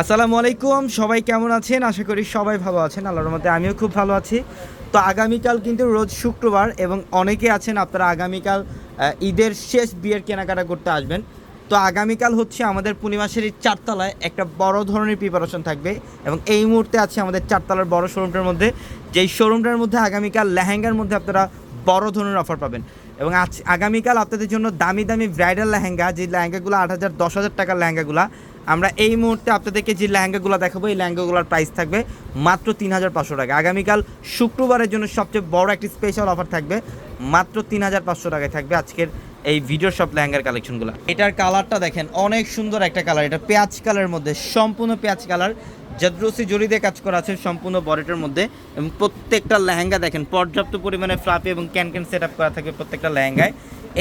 আসসালামু আলাইকুম, সবাই কেমন আছেন? আশা করি সবাই ভালো আছেন, আল্লাহর মধ্যে আমিও খুব ভালো আছি। তো আগামীকাল কিন্তু রোজ শুক্রবার এবং অনেকে আছেন, আপনারা আগামীকাল ঈদের শেষ বিয়ের কেনাকাটা করতে আসবেন। তো আগামীকাল হচ্ছে আমাদের পূর্ণিমাসের চারতলায় একটা বড় ধরনের প্রিপারেশন থাকবে এবং এই মুহূর্তে আছে আমাদের চারতলার বড় শোরুমটার মধ্যে। যেই শোরুমটার মধ্যে আগামীকাল লেহেঙ্গার মধ্যে আপনারা বড় ধরনের অফার পাবেন। এবং আজ, আগামীকাল আপনাদের জন্য দামি দামি ব্রাইডাল লেহেঙ্গা, যে লেহেঙ্গাগুলো আট হাজার, দশ হাজার টাকার লেহেঙ্গাগুলো আমরা এই মুহূর্তে আপনাদেরকে যে লেহেঙ্গাগুলো দেখাবো, এই লেহেঙ্গাগুলোর প্রাইস থাকবে মাত্র তিন হাজার পাঁচশো টাকা। আগামীকাল শুক্রবারের জন্য সবচেয়ে বড় একটি স্পেশাল অফার থাকবে, মাত্র তিন হাজার পাঁচশো টাকায় থাকবে আজকের এই ভিডিও সব লেহেঙ্গার কালেকশনগুলো এটার কালারটা দেখেন, অনেক সুন্দর একটা কালার এটা পেঁয়াজ কালারের মধ্যে, সম্পূর্ণ পেঁয়াজ কালার জাদ্রসি জড়ি দিয়ে কাজ করা আছে সম্পূর্ণ বডিটার মধ্যে এবং প্রত্যেকটা লেহেঙ্গা দেখেন, পর্যাপ্ত পরিমাণে ফ্লাপি এবং ক্যান ক্যান সেট আপ করা থাকবে প্রত্যেকটা লেহেঙ্গায়।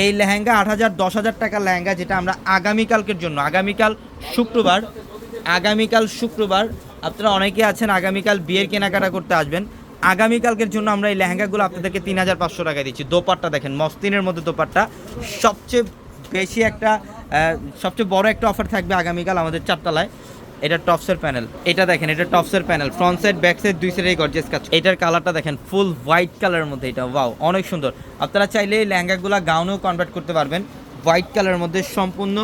এই লেহেঙ্গা আট হাজার, দশ হাজার টাকার লেহেঙ্গা যেটা আমরা আগামীকালকের জন্য, আগামীকাল শুক্রবার আগামীকাল শুক্রবার, আপনারা অনেকে আছেন, আগামীকাল বিয়ের কেনাকাটা করতে আসবেন। আগামীকালকের জন্য আমরা এই লেহেঙ্গাগুলো আপনাদেরকে তিন হাজার পাঁচশো টাকায় দিচ্ছি। দোপাট্টা দেখেন মস্তিনের মধ্যে দোপাট্টা। সবচেয়ে বেশি একটা সবচেয়ে বড় একটা অফার থাকবে আগামীকাল আমাদের চারতলায়। এটা টপসের প্যানেল। এটা দেখেন, এটা টপসের panel. Front side back side দুই সাইডে গর্জেস কাজ। এটার কালারটা দেখেন ফুল হোয়াইট কালারের মধ্যে এটা। ওয়াও অনেক সুন্দর। আপনারা চাইলে এই লেহেঙ্গাগুলো গাউনেও কনভার্ট করতে পারবেন। হোয়াইট কালারের মধ্যে সম্পূর্ণ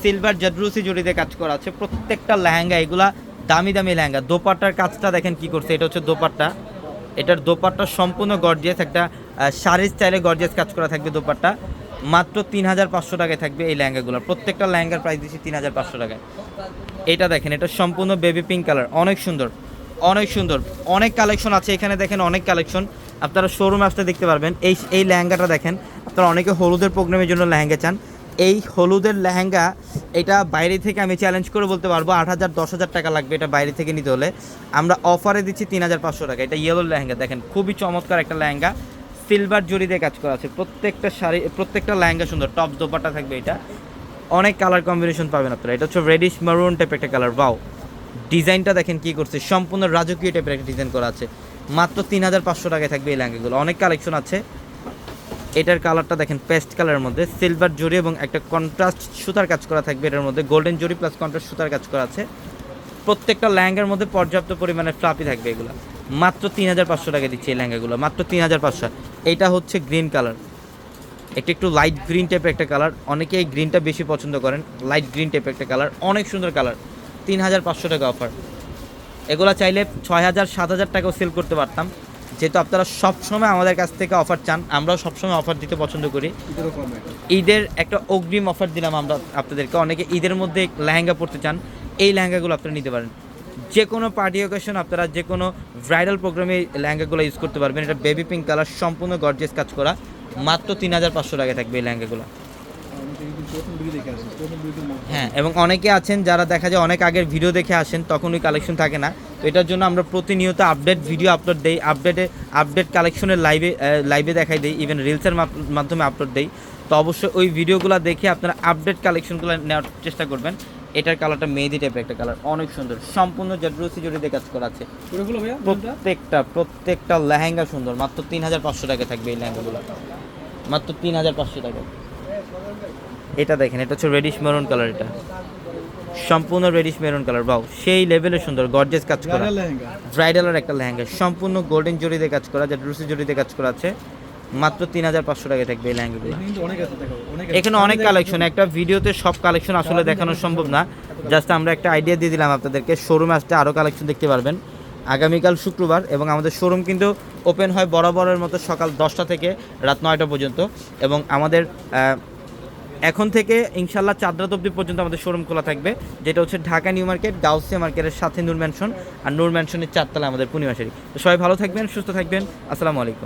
সিলভার জাদরুসি জড়িতে কাজ করা আছে। প্রত্যেকটা লেহেঙ্গা এগুলা দামি দামি লেহেঙ্গা। দোপাট্টার কাজটা দেখেন কি করছে। এটা হচ্ছে দোপাট্টা। এটার দোপাট্টা সম্পূর্ণ গর্জিয়াস একটা শাড়ির স্টাইলে গর্জিয়াস কাজ করা থাকবে দোপাট্টা। মাত্র তিন হাজার পাঁচশো টাকায় থাকবে এই লেহেঙ্গাগুলো। প্রত্যেকটা লেহেঙ্গার প্রাইস দিচ্ছি তিন হাজার পাঁচশো টাকায়। এটা দেখেন, এটা সম্পূর্ণ বেবি পিঙ্ক কালার অনেক সুন্দর অনেক সুন্দর। অনেক কালেকশন আছে। এখানে দেখেন অনেক কালেকশন আপনারা শোরুমে আসতে দেখতে পারবেন। এই এই লেহেঙ্গাটা দেখেন। আপনারা অনেকে হলুদের প্রোগ্রামের জন্য লেহেঙ্গা চান। এই হলুদের লেহেঙ্গা, এটা বাইরে থেকে আমি চ্যালেঞ্জ করে বলতে পারব, আট হাজার, দশ হাজার টাকা লাগবে এটা বাইরে থেকে নিতে হলে। আমরা অফারে দিচ্ছি তিন হাজার পাঁচশো টাকা। এটা ইয়েলো লেহেঙ্গা। দেখেন, খুবই চমৎকার একটা লেহেঙ্গা। সিলভার জড়ি দিয়ে কাজ করা আছে। প্রত্যেকটা শাড়ি, প্রত্যেকটা লেহেঙ্গা সুন্দর। টপ দোপাটা থাকবে এটা। অনেক কালার কম্বিনেশন পাবেন আপনারা। এটা হচ্ছে রেডিশ মারুন টাইপের একটা কালার বাও ডিজাইনটা দেখেন কি করছে, সম্পূর্ণ রাজকীয় টাইপের একটা ডিজাইন করা আছে। মাত্র তিন হাজার পাঁচশো টাকায় থাকবে এই লেহেঙ্গাগুলো অনেক কালেকশন আছে। এটার কালারটা দেখেন পেস্ট কালারের মধ্যে সিলভার জরি এবং একটা কন্ট্রাস্ট সুতার কাজ করা থাকবে এটার মধ্যে। গোল্ডেন জরি প্লাস কন্ট্রাস্ট সুতার কাজ করা আছে। প্রত্যেকটা লেহেঙ্গার মধ্যে পর্যাপ্ত পরিমাণে ফ্লাপি থাকবে এগুলো। মাত্র তিন হাজার পাঁচশো টাকা দিচ্ছে এই লেহেঙ্গাগুলো মাত্র তিন হাজার পাঁচশো। এইটা হচ্ছে গ্রিন কালার একটা একটু লাইট গ্রিন টাইপের একটা কালার অনেকে এই গ্রিনটা বেশি পছন্দ করেন। লাইট গ্রিন টাইপের একটা কালার অনেক সুন্দর কালার তিন হাজার পাঁচশো টাকা অফার এগুলো চাইলে ছয় হাজার সাত হাজার টাকাও সেল করতে পারতাম। যেহেতু আপনারা সবসময় আমাদের কাছ থেকে অফার চান, আমরাও সবসময় অফার দিতে পছন্দ করি। ঈদের একটা অগ্রিম অফার দিলাম আমরা আপনাদেরকে। অনেকে ঈদের মধ্যে লেহেঙ্গা পড়তে চান, এই লেহেঙ্গাগুলো আপনারা নিতে পারেন। যে কোনো পার্টি অকেশন আপনারা যে কোনো ব্রাইডাল প্রোগ্রামে লেহেঙ্গাগুলো ইউজ করতে পারবেন। এটা বেবি পিঙ্ক কালার সম্পূর্ণ গর্জেস কাজ করা। মাত্র তিন হাজার পাঁচশো টাকায় থাকবে এই লেহেঙ্গাগুলো। হ্যাঁ এবং অনেকে আছেন যারা দেখা যায় অনেক আগের ভিডিও দেখে আসেন তখন ওই কালেকশন থাকে না। তো এটার জন্য আমরা প্রতিনিয়ত আপডেট ভিডিও আপলোড দেই আপডেটে আপডেট কালেকশনের লাইভে লাইভে দেখাই দিই ইভেন রিলসের মাধ্যমে আপলোড দেই। তো অবশ্যই ওই ভিডিওগুলো দেখে আপনারা আপডেট কালেকশনগুলো নেওয়ার চেষ্টা করবেন। এটার কালারটা মেহেদি টাইপের একটা কালার অনেক সুন্দর। সম্পূর্ণ জাদ্রসি জড়িতে কাজ করা আছে। প্রত্যেকটা প্রত্যেকটা লেহেঙ্গা সুন্দর মাত্র তিন হাজার পাঁচশো টাকা থাকবে এই লেহেঙ্গাগুলো। মাত্র তিন হাজার পাঁচশো টাকা। এটা দেখেন এটা হচ্ছে রেডিশ মেরুন কালার এটা। সম্পূর্ণ রেডিশ মেরুন কালার বাউ সেই লেভেলে সুন্দর গর্জেস কাজ করা। ব্রাইডালের একটা লেহেঙ্গা সম্পূর্ণ গোল্ডেন জড়িতে কাজ করা যেটা রুসি জড়িতে কাজ করা আছে। মাত্র তিন হাজার পাঁচশো টাকায় থাকবে এই লেহেঙ্গাগুলো। এখানে অনেক কালেকশন একটা ভিডিওতে সব কালেকশন আসলে দেখানো সম্ভব না। জাস্ট আমরা একটা আইডিয়া দিয়ে দিলাম আপনাদেরকে শোরুমে আসতে আরও কালেকশন দেখতে পারবেন। আগামীকাল শুক্রবার এবং আমাদের শোরুম কিন্তু ওপেন হয় বরাবরের মতো সকাল দশটা থেকে রাত নয়টা পর্যন্ত এবং আমাদের এখন থেকে ইনশাল্লাহ চার অব্দি পর্যন্ত আমাদের শোরুম খোলা থাকবে, যেটা হচ্ছে ঢাকা নিউ মার্কেট, গাউসিয়া মার্কেটের সাথে নূর ম্যানশন, আর নূর ম্যানশনের চারতলা আমাদের পূর্ণিমাশারি সবাই ভালো থাকবেন, সুস্থ থাকবেন, আসসালামু আলাইকুম।